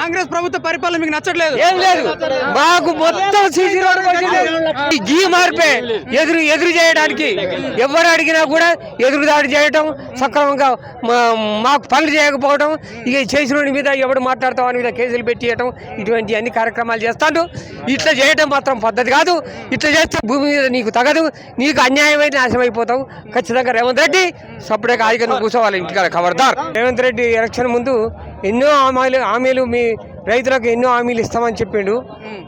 కాంగ్రెస్ ప్రభుత్వ పరిపాలన మీకు నచ్చట్లేదు. ఏం లేదు. మాకు మొత్తం సీసీ రోడ్డు ఈ గీ మార్పే ఎదురు ఎదురు చేయడానికి ఎవరు అడిగినా కూడా ఎదురు దాడి చేయటం సక్రమంగా మా- మాకు పనులు చేయకపోవడం ఇక చేసిన వాడి మీద ఎవడు మాట్లాడతామని మీద కేసులు పెట్టియటం ఇటువంటి అన్ని కార్యక్రమాలు చేస్తాడు. ఇట్లా చేయటం మాత్రం పద్ధతి కాదు. ఇట్లా చేస్తే భూమి మీద నీకు తగదు. నీకు అన్యాయమైన నాశనం అయిపోతావు. ఖచ్చితంగా రేవంత్ రెడ్డి సప్పుడే ఆగిన కూర్చోవాలి. ఇంటికాడ ఖబర్దార్ రేవంత్ రెడ్డి ఎలక్షన్ ముందు ఎన్నో హామీలు హామీలు మీ రైతులకు ఎన్నో హామీలు ఇస్తామని చెప్పిండు.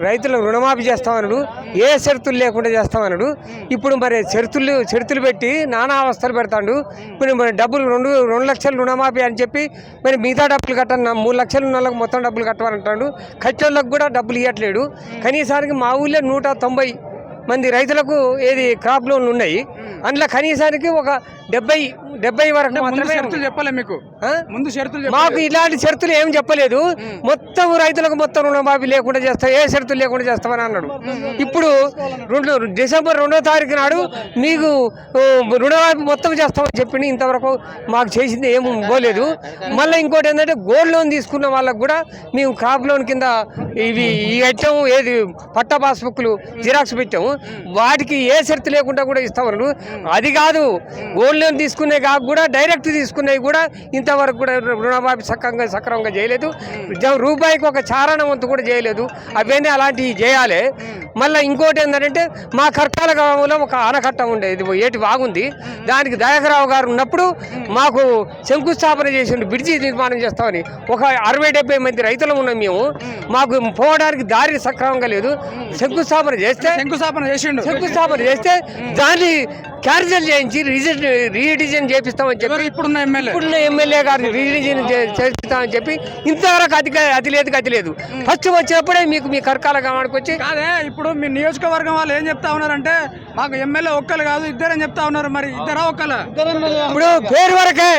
రైతులకు రుణమాఫీ చేస్తామన్నాడు. ఏ షరతులు లేకుండా చేస్తామన్నాడు. ఇప్పుడు మరి షరతులు షరతులు పెట్టి నానా అవస్థలు పెడతాడు. ఇప్పుడు మరి డబ్బులు రెండు రెండు లక్షలు రుణమాఫీ అని చెప్పి మరి మిగతా డబ్బులు కట్టను మూడు లక్షలు ఉన్న వాళ్ళకి మొత్తం డబ్బులు కట్టమనంటాడు కట్టోళ్ళకి కూడా డబ్బులు ఇవ్వట్లేడు కనీసానికి మా ఊళ్ళో నూట తొంభై మంది రైతులకు ఏది క్రాప్ లోన్లు ఉన్నాయి. అందులో కనీసానికి ఒక డెబ్బై డెబ్బై వరకు మాత్రమే షరతులు చెప్పలే మీకు? ముందు షరతులు మాకు. ఇలాంటి షరతులు ఏం చెప్పలేదు. మొత్తం రైతులకు మొత్తం రుణమాఫీ లేకుండా చేస్తా ఏ షరతులు లేకుండా చేస్తామని అన్నాడు. ఇప్పుడు రెండు డిసెంబర్ రెండో తారీఖు నాడు మీకు రుణమాఫీ మొత్తం చేస్తామని చెప్పింది ఇంతవరకు మాకు చేసింది ఏం పోలేదు. మళ్ళీ ఇంకోటి ఏంటంటే గోల్డ్ లోన్ తీసుకున్న వాళ్ళకు కూడా మేము క్రాప్ లోన్ కింద ఇవి ఈ ఐటమ్ ఏది పట్టా పాస్బుక్లు జిరాక్స్ పెట్టాము. వాటికి ఏ షరతు లేకుండా కూడా ఇస్తామన్నారు అది కాదు గోల్డ్ లోన్ తీసుకునే కాక కూడా డైరెక్ట్ తీసుకునేవి కూడా ఇంతవరకు కూడా రుణమాఫీ సక్రంగా సక్రమంగా చేయలేదు. రూపాయికి ఒక చారణ వంతు కూడా చేయలేదు. అవన్నీ అలాంటివి చేయాలి. మళ్ళీ ఇంకోటి ఏంటంటే మా కర్కాల గ్రామంలో ఒక ఆనకట్ట ఉండేది. ఏటి బాగుంది. దానికి దయాకరావు గారు ఉన్నప్పుడు మాకు శంకుస్థాపన చేసిండు బ్రిడ్జి నిర్మాణం చేస్తామని. ఒక అరవై డెబ్బై మంది రైతులు ఉన్నాం మేము. మాకు పోవడానికి దారి సక్రమంగా లేదు. శంకుస్థాపన చేస్తే శంకుస్థాపన చేసిండు. శంకుస్థాపన చేస్తే దాన్ని క్యాన్సిల్ చేయించి రీజన్ రీడిజైన్ చేపిస్తామని చెప్పి ఇప్పుడున్న ఎమ్మెల్యే? ఇప్పుడున్న ఎమ్మెల్యే గారిని రీడిజైన్ చే- చేపిస్తామని చెప్పి ఇంతవరకు అతి అతి లేదు గతి లేదు. ఫస్ట్ వచ్చినప్పుడే మీకు మీ కరకాల గ్రామానికి వచ్చి కాదే ఇప్పుడు మీ నియోజకవర్గం వాళ్ళు ఏం చెప్తా ఉన్నారంటే మాకు ఎమ్మెల్యే ఒక్కరు కాదు ఇద్దరని చెప్తా ఉన్నారు మరి. ఇద్దరా ఒక్కల ఇప్పుడు పేరు వరకే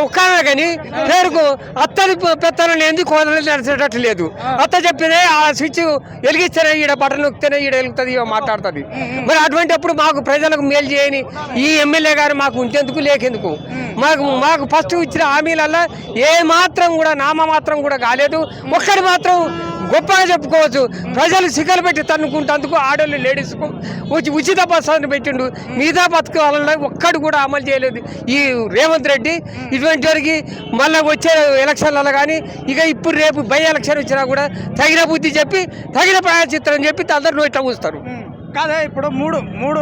ఒక్కనే కానీ పేరుకు అత్తని పెత్తనం ఏంది కోదలు నడిచేటట్టు లేదు. అత్త చెప్పినే ఆ స్విచ్ వెలిగిస్తేనే ఈడ బటన్ నొక్కితేనే ఈడ వెలుగుతుంది మాట్లాడుతుంది. మరి అటువంటి అప్పుడు మాకు ప్రజలకు మేలు చేయని ఈ ఎమ్మెల్యే గారు మాకు ఉంచేందుకు లేకెందుకు మాకు మాకు ఫస్ట్ ఇచ్చిన హామీలల్లో ఏ మాత్రం కూడా నామ మాత్రం కూడా కాలేదు. ఒక్కడి మాత్రం గొప్పగా చెప్పుకోవచ్చు. ప్రజలు సిగ్గలు పెట్టి తన్నుకుంటందుకు ఆడోళ్ళు లేడీస్కు ఉచి- ఉచిత బస్సులను పెట్టిండు. మిగతా పథకాలలో ఒక్కడు కూడా అమలు చేయలేదు. ఈ రేవంత్ రెడ్డి ఇటువంటి వారికి మళ్ళీ వచ్చే ఎలక్షన్లలో కానీ ఇక ఇప్పుడు రేపు బై ఎలక్షన్ వచ్చినా కూడా తగిన బుద్ధి చెప్పి తగిన ప్రాయచిత్రం చెప్పి అందరు నోట్ల కూస్తారు కాదే ఇప్పుడు మూడు మూడు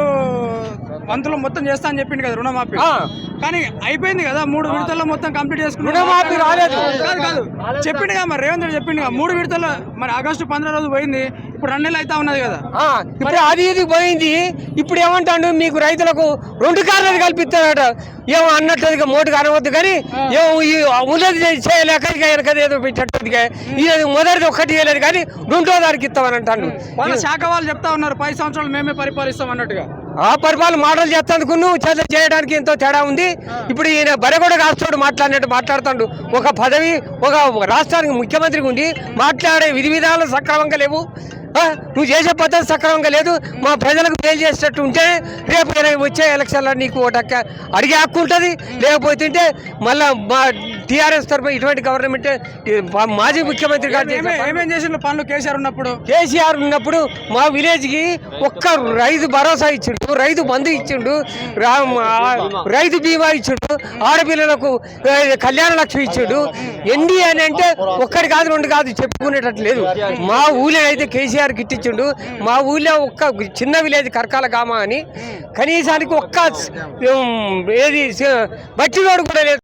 వంతులు మొత్తం చేస్తా అని చెప్పిండు కదా రుణమాఫీ. కానీ అయిపోయింది కదా మూడు విడతల్లో మొత్తం కంప్లీట్ చేసుకున్నాడు రుణమాఫీ రాలేదు. కాదు కాదు చెప్పిండు కదా మరి రేవంత్ రెడ్డి చెప్పిండు కదా మూడు విడతల్లో మరి ఆగస్టు పంద్రహ రోజు పోయింది ఇప్పుడు రెండు నెలలు అయితే ఉన్నది కదా. ఇప్పుడు అది ఇది పోయింది ఇప్పుడు ఏమంటాడు మీకు రైతులకు రెండు కార్లు కల్పిస్తాడట. ఏమో అన్నట్టుగా మోటు కనవద్దు కానీ ఏమో ఈ ఉన్నది చేయలేక ఏదో పెట్టేట్టుగా ఇది మొదటిది ఒక్కటి చేయలేదు కానీ రెండో దానికి ఇస్తామని అంటాడు. వాళ్ళ శాఖ వాళ్ళు చెప్తా ఉన్నారు పది సంవత్సరాలు మేమే పరిపాలిస్తాం అన్నట్టుగా. ఆ పరిపాలన మాటలు చేస్తాందుకు చేత చేయడానికి ఎంతో తేడా ఉంది. ఇప్పుడు ఈయన బరగొడ రాష్ట్రుడు మాట్లాడినట్టు మాట్లాడుతాడు. ఒక పదవి ఒక రాష్ట్రానికి ముఖ్యమంత్రికి ఉండి మాట్లాడే విధి విధానాలు సక్రమంగా లేవు. నువ్వు చేసే పద్ధతి సక్రమంగా లేదు. మా ప్రజలకు మేలు చేసేటట్టు ఉంటే రేపు వచ్చే ఎలక్షన్లో నీకు ఒకట అడిగే హక్కు ఉంటుంది. లేకపోతే మళ్ళా మా టీఆర్ఎస్ తరఫున ఇటువంటి గవర్నమెంట్ మాజీ ముఖ్యమంత్రి గారు ఏమే- చేసిండు పనులు కేసీఆర్ ఉన్నప్పుడు? కేసీఆర్ ఉన్నప్పుడు మా విలేజ్కి ఒక్క రైతు భరోసా ఇచ్చిండు రైతు బంధు ఇచ్చిండు రైతు బీమా ఇచ్చిండు ఆడపిల్లలకు కళ్యాణ లక్ష్మి ఇచ్చిండు. ఎన్డీ అని అంటే ఒక్కటి కాదు రెండు కాదు చెప్పుకునేటట్టు లేదు. మా ఊళ్ళో అయితే కేసీఆర్ గిట్టించిండు మా ఊళ్ళో ఒక్క చిన్న విలేజ్ కరకాల గామ అని. కనీసానికి ఒక్క ఏది బట్టి కూడా లేదు.